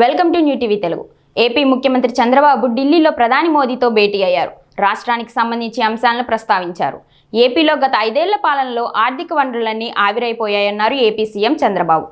Welcome to new TV Telugu. AP ముఖ్యమంత్రి చంద్రబాబు ఢిల్లీలో ప్రధాని మోదీతో భేటీ అయ్యారు. రాష్ట్రానికి సంబంధించి అంశాలను ప్రస్తావించారు. ఏపీలో గత ఐదేళ్ళ పాలనలో ఆర్థిక వనరులన్నీ ఆవిరైపోయాయన్నారు ఏపీ సీఎం చంద్రబాబు.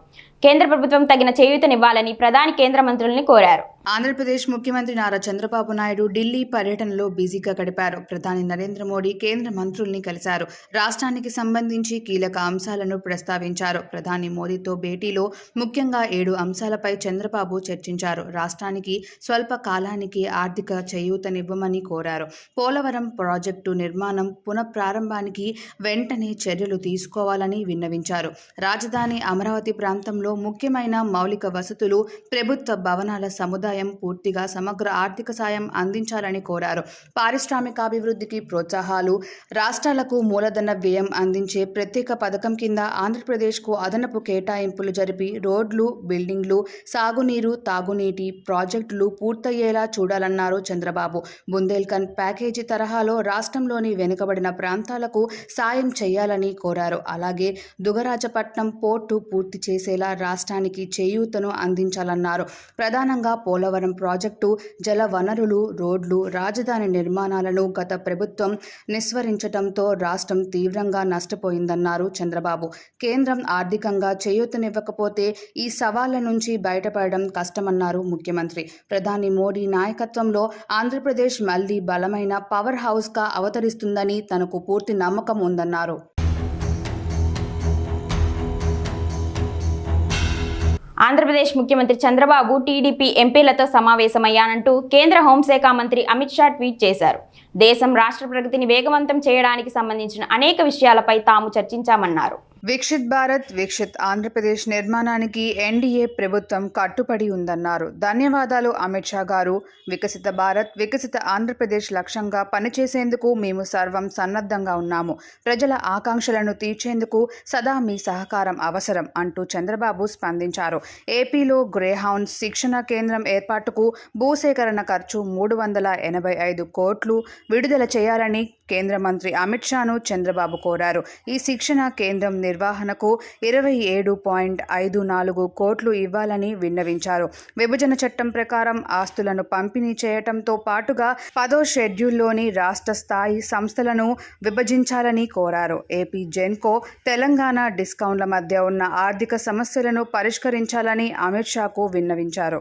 కేంద్ర ప్రభుత్వం తగిన చేయూతనివ్వాలని ప్రధాని కేంద్ర మంత్రుల్ని కోరారు. ఆంధ్రప్రదేశ్ ముఖ్యమంత్రి నారా చంద్రబాబు నాయుడు ఢిల్లీ పర్యటనలో బిజీగా గడిపారు. ప్రధాని నరేంద్ర మోడీ కేంద్ర మంత్రుల్ని కలిశారు. రాష్ట్రానికి సంబంధించి కీలక అంశాలను ప్రస్తావించారు. ప్రధాని మోదీతో భేటీలో ముఖ్యంగా ఏడు అంశాలపై చంద్రబాబు చర్చించారు. రాష్ట్రానికి స్వల్ప కాలానికి ఆర్థిక చేయూతనివ్వమని కోరారు. పోలవరం ప్రాజెక్టు నిర్మాణం పునఃప్రారంభానికి వెంటనే చర్యలు తీసుకోవాలని విన్నవించారు. రాజధాని అమరావతి ప్రాంతంలో ముఖ్యమైన మౌలిక వసతులు ప్రభుత్వ భవనాల సముదాయం పూర్తిగా సమగ్ర ఆర్థిక సాయం అందించాలని కోరారు. పారిశ్రామికాభివృద్ధికి ప్రోత్సాహాలు రాష్ట్రాలకు మూలధన వ్యయం అందించే ప్రత్యేక పథకం కింద ఆంధ్రప్రదేశ్కు అదనపు కేటాయింపులు జరిపి రోడ్లు బిల్డింగ్లు సాగునీరు తాగునీటి ప్రాజెక్టులు పూర్తయ్యేలా చూడాలన్నారు చంద్రబాబు. బుందేల్ఖండ్ ప్యాకేజీ తరహాలో రాష్ట్రంలోని వెనుకబడిన ప్రాంతాలకు సాయం చేయాలని కోరారు. అలాగే దుగరాజపట్నం పోర్టు పూర్తి చేసేలా రాష్ట్రానికి చేయూతను అందించాలన్నారు. ప్రధానంగా పోలవరం ప్రాజెక్టు జల వనరులు రోడ్లు రాజధాని నిర్మాణాలను గత ప్రభుత్వం నిస్వరించడంతో రాష్ట్రం తీవ్రంగా నష్టపోయిందన్నారు చంద్రబాబు. కేంద్రం ఆర్థికంగా చేయూతనివ్వకపోతే ఈ సవాళ్ళ నుంచి బయటపడడం కష్టమన్నారు ముఖ్యమంత్రి. ప్రధాని మోడీ నాయకత్వంలో ఆంధ్రప్రదేశ్ మళ్ళీ బలమైన పవర్ హౌస్గా అవతరిస్తుందని తనకు పూర్తి నమ్మకం ఉందన్నారు. ఆంధ్రప్రదేశ్ ముఖ్యమంత్రి చంద్రబాబు టీడీపీ ఎంపీలతో సమావేశమయ్యానంటూ కేంద్ర హోంశాఖ మంత్రి అమిత్ షా ట్వీట్ చేశారు. దేశం రాష్ట్ర ప్రగతిని వేగవంతం చేయడానికి సంబంధించిన అనేక విషయాలపై తాము చర్చించామన్నారు. వీక్షిత్ భారత్ వీక్షిత్ ఆంధ్రప్రదేశ్ నిర్మాణానికి ఎన్డీఏ ప్రభుత్వం కట్టుబడి ఉందన్నారు. ధన్యవాదాలు అమిత్ షా గారు. వికసిత భారత్ వికసిత ఆంధ్రప్రదేశ్ లక్ష్యంగా పనిచేసేందుకు మేము సర్వం సన్నద్ధంగా ఉన్నాము. ప్రజల ఆకాంక్షలను తీర్చేందుకు సదా మీ సహకారం అవసరం అంటూ చంద్రబాబు స్పందించారు. ఏపీలో గ్రేహౌండ్ శిక్షణ కేంద్రం ఏర్పాటుకు భూసేకరణ ఖర్చు మూడు వందల ఎనభై ఐదు కోట్లు విడుదల చేయాలని కేంద్ర మంత్రి అమిత్ షాను చంద్రబాబు కోరారు. ఈ శిక్షణ కేంద్రం నిర్వహణకు ఇరవై ఏడు పాయింట్ ఐదు నాలుగు కోట్లు ఇవ్వాలని విన్నవించారు. విభజన చట్టం ప్రకారం ఆస్తులను పంపిణీ చేయటంతో పాటుగా పదో షెడ్యూల్లోని రాష్ట్ర స్థాయి సంస్థలను విభజించాలని కోరారు. ఏపీ జెన్కో తెలంగాణ డిస్కౌంట్ల మధ్య ఉన్న ఆర్థిక సమస్యలను పరిష్కరించాలని అమిత్ షాకు విన్నవించారు.